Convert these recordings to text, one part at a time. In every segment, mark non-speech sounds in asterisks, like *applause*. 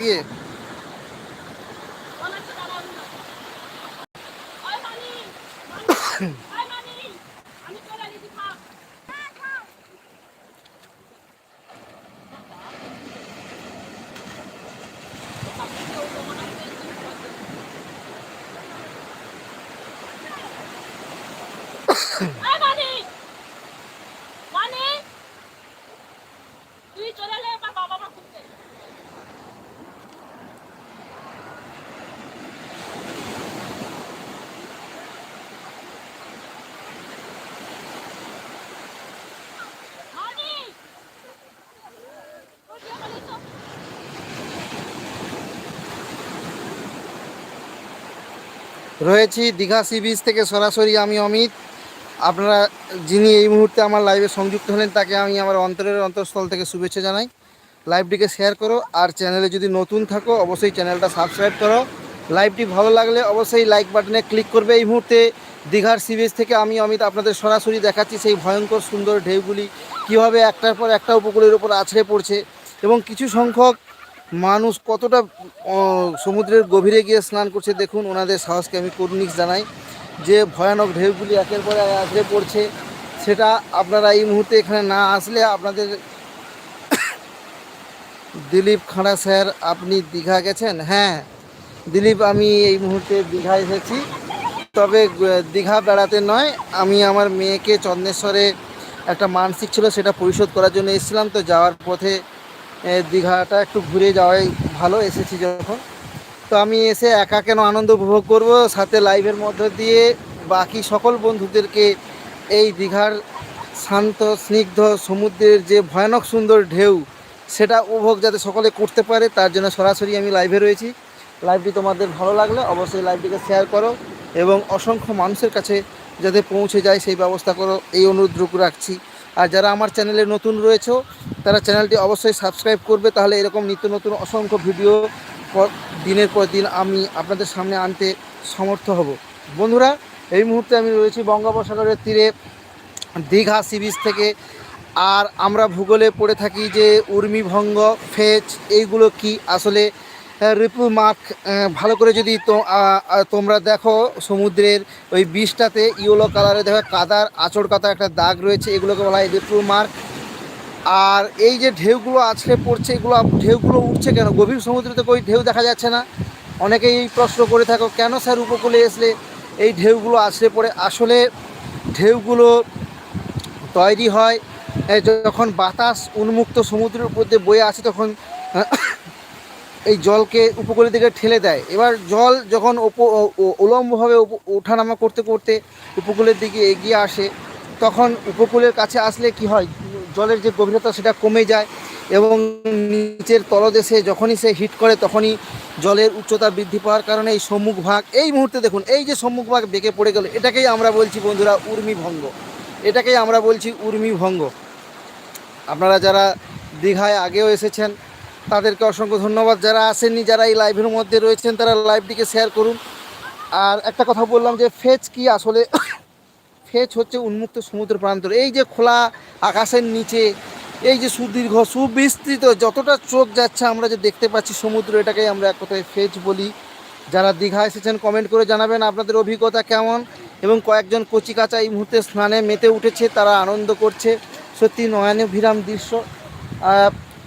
গিয়ে তুই *coughs* *coughs* রয়েছি দীঘা সি বিচ থেকে সরাসরি আমি অমিত। আপনারা যিনি এই মুহূর্তে আমার লাইভে সংযুক্ত হলেন, তাকে আমি আমার অন্তরের অন্তঃস্থল থেকে শুভেচ্ছা জানাই। লাইভটিকে শেয়ার করো আর চ্যানেলে যদি নতুন থাকো, অবশ্যই চ্যানেলটা সাবস্ক্রাইব করো। লাইভটি ভালো লাগলে অবশ্যই লাইক বাটনে ক্লিক করবে। এই মুহূর্তে দীঘার সি বিচ থেকে আমি অমিত আপনাদের সরাসরি দেখাচ্ছি সেই ভয়ঙ্কর সুন্দর ঢেউগুলি। কীভাবে একটার পর একটা উপকূলের উপর আছড়ে পড়ছে এবং কিছু সংখ্যক মানুষ কতটা সমুদ্রের গভীরে গিয়ে স্নান করছে দেখুন, ওনাদের সাহসকে আমি কর্নিক জানাই। যে ভয়ানক ঢেউগুলি একের পর এক আছড়ে পড়ছে, সেটা আপনারা এই মুহূর্তে এখানে না আসলে আপনাদের *coughs* দিলীপ খাঁড়া স্যার, আপনি দীঘা গেছেন? হ্যাঁ দিলীপ, আমি এই মুহূর্তে দীঘা এসেছি। তবে দীঘা বেড়াতে নয়, আমি আমার মেয়েকে চন্দ্রেশ্বরে একটা মানসিক ছিল, সেটা পরিশোধ করার জন্য এসেছিলাম। তো যাওয়ার পথে দীঘাটা একটু ঘুরে যাওয়াই ভালো এসেছি যখন। তো আমি এসে একা কেন আনন্দ উপভোগ করব? সাথে লাইভের মধ্য দিয়ে বাকি সকল বন্ধুদেরকে এই দীঘার শান্ত, স্নিগ্ধ সমুদ্রের যে ভয়ানক সুন্দর ঢেউ, সেটা উপভোগ যাতে সকলে করতে পারে, তার জন্য সরাসরি আমি লাইভে রয়েছি। লাইভটি তোমাদের ভালো লাগলে অবশ্যই লাইভটিকে শেয়ার করো এবং অসংখ্য মানুষের কাছে যাতে পৌঁছে যায়, সেই ব্যবস্থা করো। এই অনুরোধটুকু রাখছি। আর যারা আমার চ্যানেলে নতুন রয়েছে তারা চ্যানেলটি অবশ্যই সাবস্ক্রাইব করবে, তাহলে এরকম নিত্য নতুন অসংখ্য ভিডিও দিনের পর দিন আমি আপনাদের সামনে আনতে সমর্থ হব। বন্ধুরা, এই মুহূর্তে আমি রয়েছি বঙ্গোপসাগরের তীরে, দীঘা সি বিচ থেকে, আর আমরা ভূগোলে পড়ে থাকি যে উর্মিভঙ্গ ফেচ এইগুলো কি আসলে রিপু মার্ক ভালো করে যদি তোমরা দেখো, সমুদ্রের ওই বিষটাতে ইয়েলো কালারে দেখো, কাদার আচড় কাতা একটা দাগ রয়েছে, এগুলোকে বলা হয় রিপু মার্ক। আর এই যে ঢেউগুলো আছড়ে পড়ছে, এগুলো ঢেউগুলো উঠছে কেন? গভীর সমুদ্রে তো কই ঢেউ দেখা যাচ্ছে না? অনেকেই এই প্রশ্ন করে থাকো, কেন স্যার উপকূলে আসলে এই ঢেউগুলো আছড়ে পড়ে? আসলে ঢেউগুলো তৈরি হয় যখন বাতাস উন্মুক্ত সমুদ্রের উপর দিয়ে বয়ে আসে, তখন, *coughs* এই জলকে উপকূলের দিকে ঠেলে দেয়। এবার জল যখন উলম্বভাবে ওঠানামা করতে করতে উপকূলের দিকে এগিয়ে আসে, তখন উপকূলের কাছে আসলে কি হয়? জলের যে গভীরতা সেটা কমে যায় এবং নিচের তলদেশে যখনই সে হিট করে তখনই জলের উচ্চতা বৃদ্ধি পাওয়ার কারণে এই সম্মুখ ভাগ, এই মুহূর্তে দেখুন, এই যে সম্মুখ ভাগ বেঁকে পড়ে গেল, এটাকেই আমরা বলছি বন্ধুরা উর্মি ভঙ্গ। এটাকেই আমরা বলছি উর্মি ভঙ্গ। আপনারা যারা দীঘায় আগেও এসেছেন, তাদেরকে অসংখ্য ধন্যবাদ। যারা আসেননি, যারা এই লাইভের মধ্যে রয়েছেন, তারা লাইভটিকে শেয়ার করুন। আর একটা কথা বললাম যে ফেজ কি আসলে ফেজ হচ্ছে উন্মুক্ত সমুদ্র প্রান্তর। এই যে খোলা আকাশের নিচে, এই যে সুদীর্ঘ, সুবিস্তৃত, যতটা চোখ যাচ্ছে আমরা যে দেখতে পাচ্ছি, সমুদ্র এটাকেই আমরা এক কথায় ফেজ বলি। যারা দীঘা এসেছেন কমেন্ট করে জানাবেন আপনাদের অভিজ্ঞতা কেমন? এবং কয়েকজন কচিকাচা এই মুহূর্তে স্নানে মেতে উঠেছে, তারা আনন্দ করছে। সত্যি নয়নে ভিরাম দৃশ্য।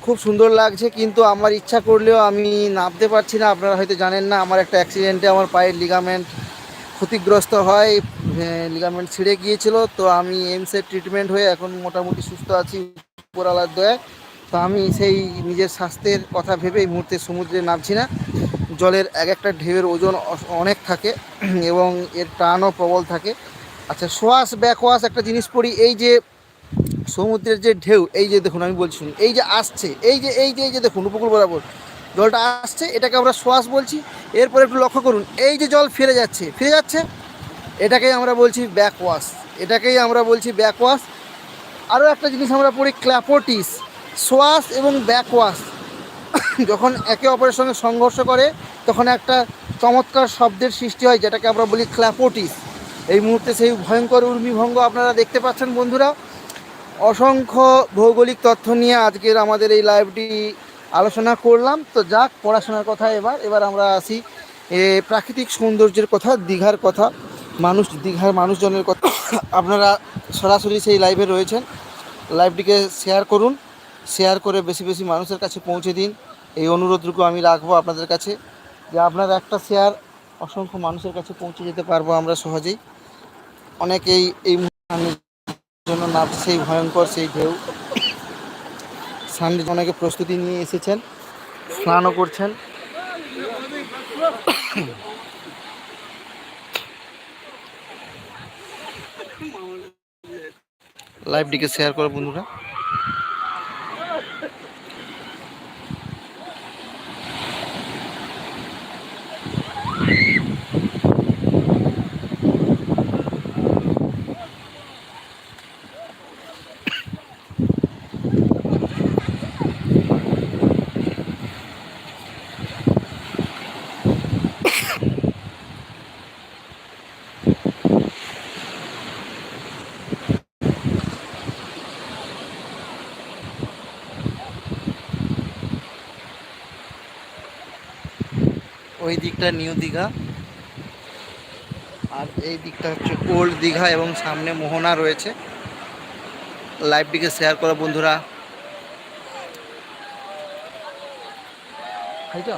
খুব সুন্দর লাগছে, কিন্তু আমার ইচ্ছা করলেও আমি নামতে পারছি না, আপনারা হয়তো জানেন না, আমার একটা অ্যাক্সিডেন্টে আমার পায়ের লিগামেন্ট ক্ষতিগ্রস্ত হয় লিগামেন্ট ছিঁড়ে গিয়েছিল, তো আমি এইমসের ট্রিটমেন্ট হয়ে এখন মোটামুটি সুস্থ আছি উপরালার দয়ায়। তো আমি সেই নিজের স্বাস্থ্যের কথা ভেবে এই মুহূর্তে সমুদ্রে নামছি না। জলের এক একটা ঢেউয়ের ওজন অনেক থাকে এবং এর টানও প্রবল থাকে। আচ্ছা সোয়াশ ব্যাকওয়াশ একটা জিনিস পড়ি, এই যে সমুদ্রের যে ঢেউ, এই যে দেখুন, আমি বলছি এই যে আসছে, এই যে এই যে এই যে দেখুন, উপকূল বরাবর জলটা আসছে, এটাকে আমরা শ্বাস বলছি। এরপর একটু লক্ষ্য করুন, এই যে জল ফিরে যাচ্ছে ফিরে যাচ্ছে, এটাকেই আমরা বলছি ব্যাকওয়াশ এটাকেই আমরা বলছি ব্যাকওয়াশ আরও একটা জিনিস আমরা পড়ি ক্ল্যাপোটিস সোয়াশ এবং ব্যাকওয়াশ যখন একে অপরের সঙ্গে সংঘর্ষ করে, তখন একটা চমৎকার শব্দের সৃষ্টি হয়, যেটাকে আমরা বলি ক্ল্যাপোটিস এই মুহূর্তে সেই ভয়ঙ্কর উর্মিভঙ্গ আপনারা দেখতে পাচ্ছেন, বন্ধুরা। অসংখ্য ভৌগোলিক তথ্য নিয়ে আজকের আমাদের এই লাইভটি আলোচনা করলাম। তো যাক পড়াশোনার কথা এবার। এবার আমরা আসি এ, প্রাকৃতিক সৌন্দর্যের কথা দীঘার কথা মানুষ দীঘার মানুষজনের কথা। আপনারা সরাসরি সেই লাইভে রয়েছেন। লাইভটিকে শেয়ার করুন শেয়ার করে বেশি বেশি মানুষের কাছে পৌঁছে দিন। এই অনুরোধটুকু আমি রাখব আপনাদের কাছে যে আপনার একটা শেয়ার অসংখ্য মানুষের কাছে পৌঁছে যেতে পারব আমরা সহজেই। অনেকেই এই জন্য না সেই ভয়ঙ্কর সেই ঢেউ সানডে অনেকে প্রস্তুতি নিয়ে এসেছেন স্নানও করছেন। লাইভটিকে শেয়ার করো বন্ধুরা। ওই দিকটা নিউ দীঘা। আর এই দিকটা হচ্ছে ওল্ড দীঘা এবং সামনে মোহনা রয়েছে। লাইভটিকে শেয়ার করো বন্ধুরা। খাইছো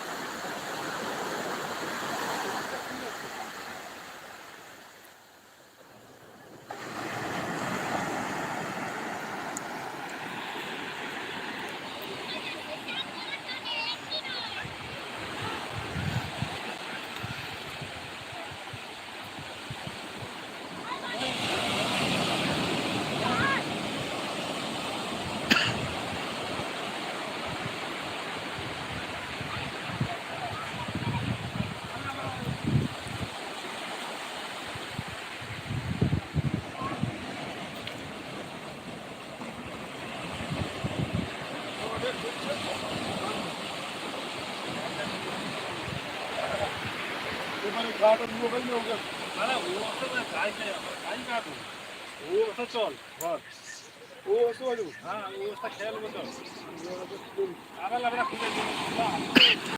ગાટો દુવો કરી દઉં કે અરે ઓ તો કાઈ કરે કાઈ કાકો ઓ તો ચલ. ખેલ બતો